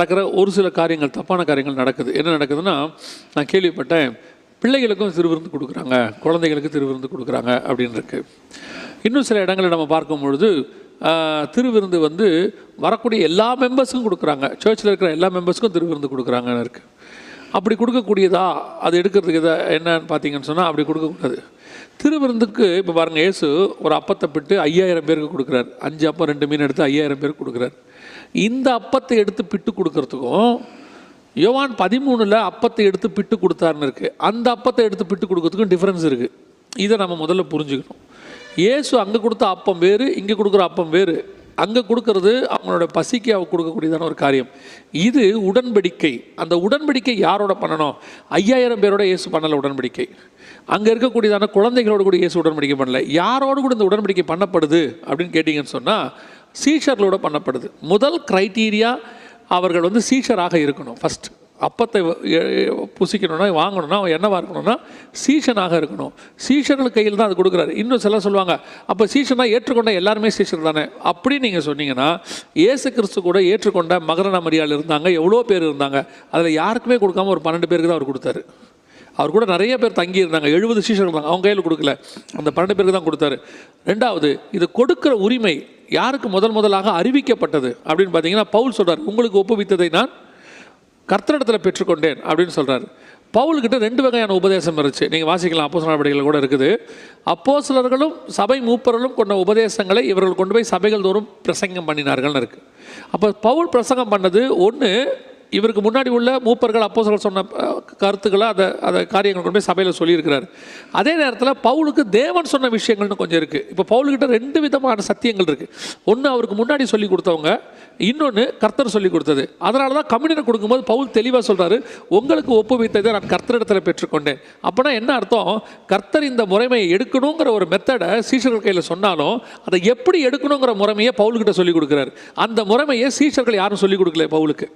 நடக்கிற ஒரு சில காரியங்கள் தப்பான காரியங்கள் நடக்குது. என்ன நடக்குதுன்னா நான் கேள்விப்பட்டேன் பிள்ளைகளுக்கும் திருவிருந்து கொடுக்குறாங்க குழந்தைகளுக்கு திருவிருந்து கொடுக்குறாங்க அப்படின்னு இருக்கு. இன்னும் சில இடங்களில் நம்ம பார்க்கும் பொழுது திருவிருந்து வந்து வரக்கூடிய எல்லா மெம்பர்ஸுக்கும் கொடுக்குறாங்க. சர்ச்சில் இருக்கிற எல்லா மெம்பர்ஸுக்கும் திருவிருந்து கொடுக்குறாங்கன்னு இருக்குது அப்படி கொடுக்கக்கூடியதா? அது எடுக்கிறதுக்கு இதை என்னன்னு பார்த்தீங்கன்னு சொன்னால் அப்படி கொடுக்கக்கூடாது. திருவிருந்துக்கு இப்போ பாருங்கள் இயேசு ஒரு அப்பத்தை பிட்டு ஐயாயிரம் பேருக்கு கொடுக்குறாரு. அஞ்சு அப்பம் ரெண்டு மீன் எடுத்து ஐயாயிரம் பேருக்கு கொடுக்குறாரு. இந்த அப்பத்தை எடுத்து பிட்டு கொடுக்கறதுக்கும் யோவான் பதிமூணில் அப்பத்தை எடுத்து பிட்டு கொடுத்தாருன்னு இருக்குது அந்த அப்பத்தை எடுத்து பிட்டு கொடுக்கறதுக்கும் டிஃப்ரென்ஸ் இருக்குது இதை நம்ம முதல்ல புரிஞ்சுக்கணும். இயேசு அங்கே கொடுத்த அப்பம் வேறு இங்கே கொடுக்குற அப்பம் வேறு. அங்கே கொடுக்கறது அவங்களோட பசிக்கு அவ கொடுக்கக்கூடியதான ஒரு காரியம். இது உடன்படிக்கை. அந்த உடன்படிக்கை யாரோட பண்ணணும்? ஐயாயிரம் பேரோட இயேசு பண்ணலை உடன்படிக்கை. அங்கே இருக்கக்கூடியதான குழந்தைகளோட கூட இயேசு உடன்படிக்கை பண்ணல. யாரோடு கூட இந்த உடன்படிக்கை பண்ணப்படுது அப்படின்னு கேட்டிங்கன்னு சொன்னால் சீஷர்களோட பண்ணப்படுது. முதல் க்ரைட்டீரியா அவர்கள் வந்து சீஷராக இருக்கணும் ஃபஸ்ட் அப்பத்தை புசிக்கணும்னா வாங்கணும்னா அவன் என்னவாக இருக்கணும்னா சீஷனாக இருக்கணும். சீஷர்கள் கையில் தான் அது கொடுக்குறாரு. இன்னும் சிலர் சொல்லுவாங்க அப்போ சீஷனாக ஏற்றுக்கொண்ட எல்லாருமே சீஷர் தானே? அப்படி நீங்கள் சொன்னீங்கன்னா ஏசு கிறிஸ்து கூட ஏற்றுக்கொண்ட மகரண மரியாள் இருந்தாங்க எவ்வளோ பேர் இருந்தாங்க அதில் யாருக்குமே கொடுக்காம ஒரு பன்னெண்டு பேருக்கு தான் அவர் கொடுத்தாரு. அவர் கூட நிறைய பேர் தங்கி இருந்தாங்க எழுபது சீஷர் இருந்தாங்க அவங்க கையில் கொடுக்கல அந்த பன்னெண்டு பேருக்கு தான் கொடுத்தாரு. ரெண்டாவது இது கொடுக்குற உரிமை யாருக்கு முதல் முதலாக அறிவிக்கப்பட்டது? அப்படின்னு பார்த்தீங்கன்னா பவுல் சொல்கிறார் உங்களுக்கு ஒப்புவித்ததை நான் கர்த்தரிடத்தில் பெற்றுக்கொண்டேன் அப்படின்னு சொல்கிறார் பவுல்கிட்ட ரெண்டு வகையான உபதேசம் இருந்துச்சு. நீங்கள் வாசிக்கலாம் அப்போ நடவடிக்கைகள் கூட இருக்குது. அப்போஸ்தலர்களும் சபை மூப்பர்களும் கொண்ட உபதேசங்களை இவர்கள் கொண்டு போய் சபைகள் தோறும் பிரசங்கம் பண்ணினார்கள்னு இருக்குது அப்போ பவுல் பிரசங்கம் பண்ணது ஒன்று இவருக்கு முன்னாடி உள்ள மூப்பர்கள் அப்போஸ்தலர்கள் சொன்ன கருத்துக்களை அதை அதை காரியங்கள் கொண்டு போய் சபையில் சொல்லியிருக்கிறார். அதே நேரத்தில் பவுலுக்கு தேவன் சொன்ன விஷயங்கள்னு கொஞ்சம் இருக்குது இப்போ பவுலுக்கிட்ட ரெண்டு விதமான சத்தியங்கள் இருக்குது ஒன்று அவருக்கு முன்னாடி சொல்லி கொடுத்தவங்க இன்னொன்று கர்த்தர் சொல்லி கொடுத்தது. அதனால தான் கம்யூனியனை கொடுக்கும்போது பவுல் தெளிவாக சொல்கிறாரு உங்களுக்கு ஒப்புவித்ததை நான் கர்த்தரிடத்தில் பெற்றுக்கொண்டேன். அப்போனா என்ன அர்த்தம்? கர்த்தர் இந்த முறைமையை எடுக்கணுங்கிற ஒரு மெத்தடை சீஷர்கள் கையில் சொன்னாலும் அதை எப்படி எடுக்கணுங்கிற முறைமையை பவுல்கிட்ட சொல்லி கொடுக்குறாரு. அந்த முறைமையை சீஷர்கள் யாரும் சொல்லி கொடுக்கல பவுலுக்கு.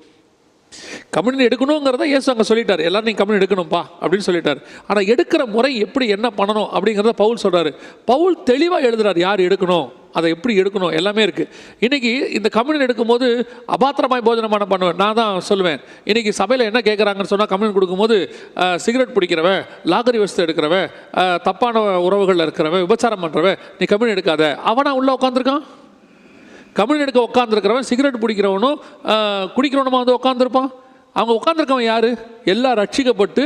கம்யூனியன் எடுக்கணுங்கிறத இயேசு அங்கே சொல்லிட்டார். எல்லாரும் நீங்கள் கம்யூனியன் எடுக்கணும்ப்பா அப்படின்னு சொல்லிட்டார். ஆனால் எடுக்கிற முறை எப்படி என்ன பண்ணணும் அப்படிங்கிறத பவுல் சொல்கிறாரு பவுல் தெளிவாக எழுதுறார் யார் எடுக்கணும்? அதை எப்படி எடுக்கணும்? எல்லாமே இருக்குது இன்றைக்கி இந்த கம்யூனியன் எடுக்கும்போது அபாத்திரமாய் போஜனமான பண்ணுவேன். நான் தான் சொல்லுவேன். இன்றைக்கி சபையில் என்ன கேட்குறாங்கன்னு சொன்னால் கம்யூனியன் கொடுக்கும்போது சிகரெட் பிடிக்கிறவன் லாகரி வசதி எடுக்கிறவன் தப்பான உறவுகளில் இருக்கிறவன் விபச்சாரம் பண்ணுறவன் நீ கம்யூனியன் எடுக்காத. அவனா உள்ளே உட்காந்துருக்கான் கம்யூனியன் எடுக்க உட்காந்துருக்கிறவன் சிகரெட் பிடிக்கிறவனும் குடிக்கிறவனுமா வந்து உட்காந்துருப்பான் அவங்க உட்காந்துருக்கவன் யார்? எல்லாம் ரட்சிக்கப்பட்டு